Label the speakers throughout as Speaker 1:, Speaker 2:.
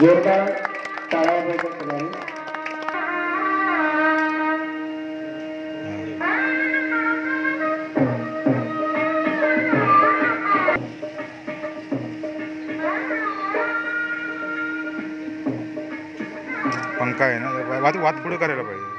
Speaker 1: जोरदार टाळ्या सगळ्यांनी
Speaker 2: पंखा आहे ना वाद वाद पुढे करायला पाहिजे.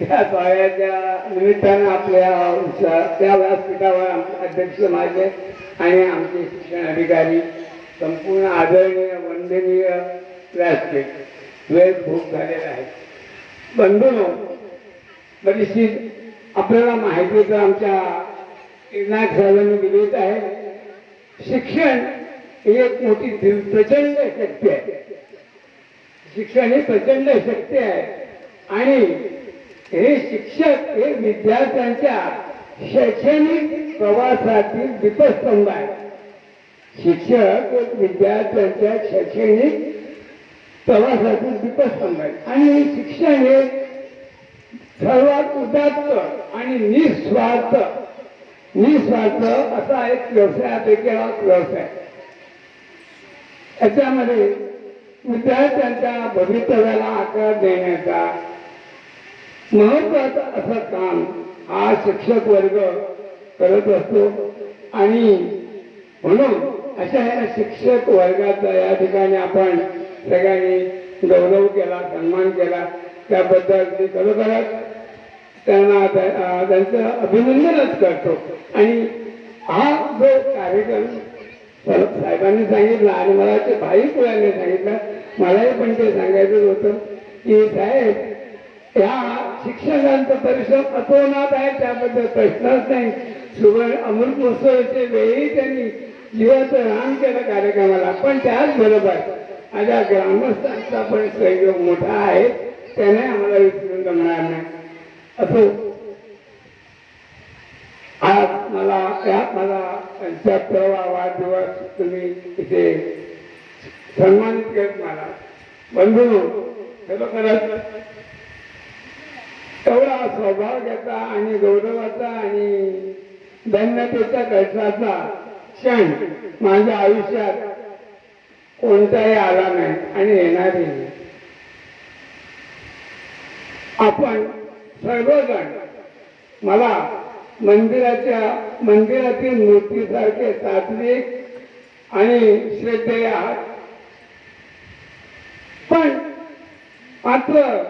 Speaker 1: त्या सोहळ्याच्या निमित्तानं आपल्या त्या व्यासपीठावर आमचे अध्यक्ष माझे आणि आमचे शिक्षण अधिकारी संपूर्ण आदरणीय वंदनीय व्यासपीठ. वेळ खूप झालेला आहे. बंधून बरीचशी आपल्याला माहिती तर आमच्या एकनाथ साहेबांनी दिलीच आहे. शिक्षण ही एक मोठी प्रचंड शक्ती आहे. शिक्षण ही प्रचंड शक्ती आहे. आणि हे शिक्षक हे विद्यार्थ्यांच्या शैक्षणिक प्रवासातील दीपस्तंभ आहे. शिक्षक विद्यार्थ्यांच्या शैक्षणिक प्रवासातील दीपस्तंभ आहे. आणि शिक्षण हे सर्वात उदात्त आणि निस्वार्थ निस्वार्थ असा एक व्यवसायापैकी हा व्यवसाय याच्यामध्ये त्यांच्या भवितव्याला आकार देण्याचा महत्वाचं असं काम हा शिक्षक वर्ग करत असतो. आणि म्हणून अशा या शिक्षक वर्गाचा या ठिकाणी आपण सगळ्यांनी गौरव केला सन्मान केला. त्याबद्दल मी खरोखरच त्यांना त्यांचं अभिनंदनच करतो. आणि हा जो कार्यक्रम साहेबांनी सांगितलं आणि मला ते भाई कुळांनी सांगितलं मलाही पण ते सांगायचं होतं की साहेब या शिक्षकांचा परिश्रम अतोनात आहे त्याबद्दल प्रश्नच नाही. सुवर्ण अमृत महोत्सवाच्या वेळी त्यांनी जीवाचं रान केलं कार्यक्रमाला. पण त्याचबरोबर माझ्या ग्रामस्थांचा पण सहयोग मोठा आहे त्याने आम्हाला विसरून जमणार नाही. असो आज मला त्यात मला पंच्याहत्तरावा वाढदिवस तुम्ही इथे सन्मानित करत मला. बंधू खरोखरच एवढा सौभाग्याचा आणि गौरवाचा आणि धन्यतेच्या कळसाचा क्षण माझ्या आयुष्यात कोणताही आला नाही आणि येणारही नाही. आपण सर्वजण मला मंदिराच्या मंदिरातील मूर्तीसारखे सात्विक आणि श्रद्धेय आहात. पण मात्र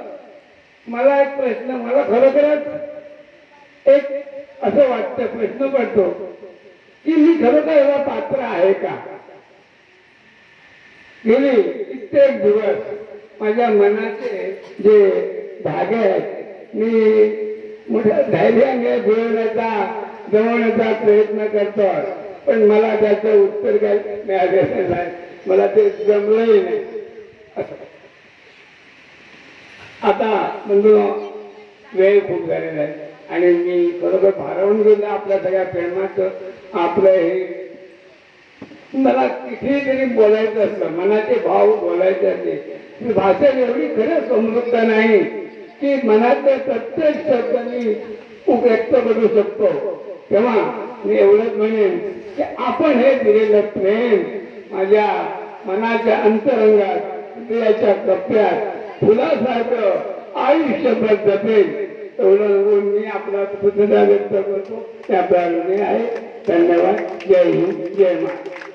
Speaker 1: मला एक प्रश्न मला खरोखरच एक असं वाटतं प्रश्न पडतो की मी खरोखर एवढा पात्र आहे का? गेले कित्येक दिवस माझ्या मनाचे जे धागे आहेत मी मोठ्या धैर्याने जुळवण्याचा जमवण्याचा प्रयत्न करतो. पण मला त्याचं उत्तर काय मिळालेलं नाही. मला ते जमलंही नाही. असं. आता बंधू वेळ खूप झालेला आहे. आणि मी खरोखर भारावून गेलो आपल्या सगळ्या प्रेमाचं. आपलं हे मला किती तरी बोलायचं असलं मनाचे भाव बोलायचे असले. ही भाषा एवढी खरंच समृद्ध नाही की मनातल्या प्रत्येक शब्द मी व्यक्त करू शकतो. तेव्हा मी एवढंच म्हणेन की आपण हे दिलेलं प्रेम माझ्या मनाच्या अंतरंगात हृदयाच्या कप्प्यात फुलासारखं आयुष्यभर जपेल. एवढं मी आपला कृतज्ञता व्यक्त करतो. त्या प्राणी आहे. धन्यवाद. जय हिंद. जय महाराज.